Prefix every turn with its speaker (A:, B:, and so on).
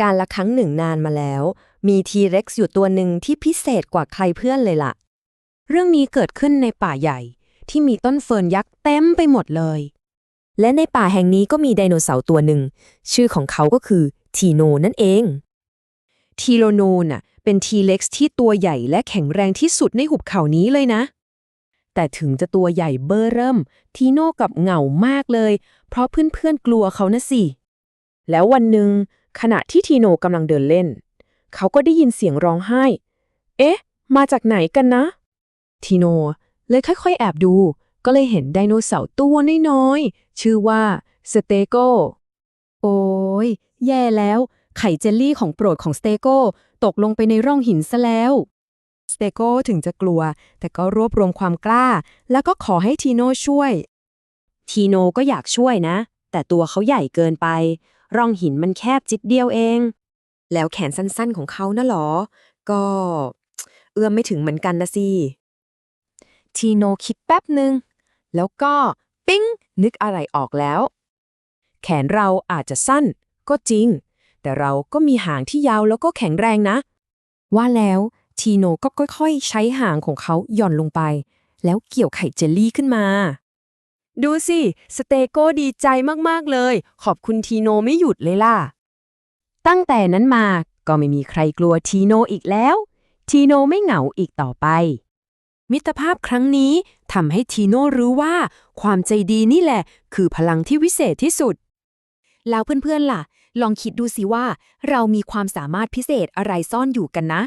A: การละครั้งหนึ่งนานมาแล้ว มีทีเร็กซ์อยู่ตัวหนึ่งที่พิเศษกว่าใครเพื่อนเลยล่ะ
B: เรื่องนี้เกิดขึ้นในป่าใหญ่ ที่มีต้นเฟิร์นยักษ์เต็มไปหมดเลย
A: และในป่าแห่งนี้ก็มีไดโนเสาร์ตัวหนึ่ง ชื่อของเขาก็คือทีโนนั่นเอง
B: ทีโลโนน่ะ เป็นทีเล็กซ์ที่ตัวใหญ่และแข็งแรงที่สุดในหุบเขานี้เลยนะ แต่ถึงจะตัวใหญ่เบ้อเริ่ม ทีโน่กับเหงามากเลย เพราะเพื่อนๆกลัวเขานะสิ แล้ววันหนึ่ง ขณะที่ทีโนกำลังเดินเล่น เขาก็ได้ยินเสียงร้องไห้ เอ๊ะ มาจากไหนกันนะ ทีโนเลยค่อยๆ แอบดู ก็เลยเห็นไดโนเสาร์ตัวน้อยๆ ชื่อว่าสเตโก โอ้ยแย่แล้ว ไข่เจลลี่ของโปรดของสเตโกตกลงไปในร่องหินซะแล้วสเตโกถึงจะกลัว แต่ก็รวบรวมความกล้า แล้วก็ขอให้ทีโน่ช่วย ทีโนก็อยากช่วยนะ แต่ตัวเขาใหญ่เกินไป ร่องหินมันแคบจิตเดียวเอง แล้วแขนสั้นๆของเขาน่ะหรอ ก็ เอื้อมไม่ถึงเหมือนกันนะสิทีโนคิดแป๊บหนึ่งแล้วก็ปิ๊งนึกอะไรออกแล้ว แขนเราอาจจะสั้น ก็จริง แต่เราก็มีหางที่ยาวแล้วก็แข็งแรงนะ ว่าแล้วทีโนก็ค่อยๆ ใช้หางของเขาหย่อนลงไป แล้วเกี่ยวไข่เจลลี่ขึ้นมา ดูสิ สเตโก้ดีใจมาก ๆ เลย ขอบคุณทีโนไม่หยุดเลยล่ะ ตั้งแต่นั้นมาก็ไม่มีใครกลัวทีโนอีกแล้ว ทีโนไม่เหงาอีกต่อไป มิตรภาพครั้งนี้ทำให้ทีโนรู้ว่า ความใจดีนี่แหละ คือพลังที่วิเศษที่สุด แล้วเพื่อนๆล่ะ ลองคิดดูสิว่า เรามีความสามารถพิเศษอะไรซ่อนอยู่กันนะ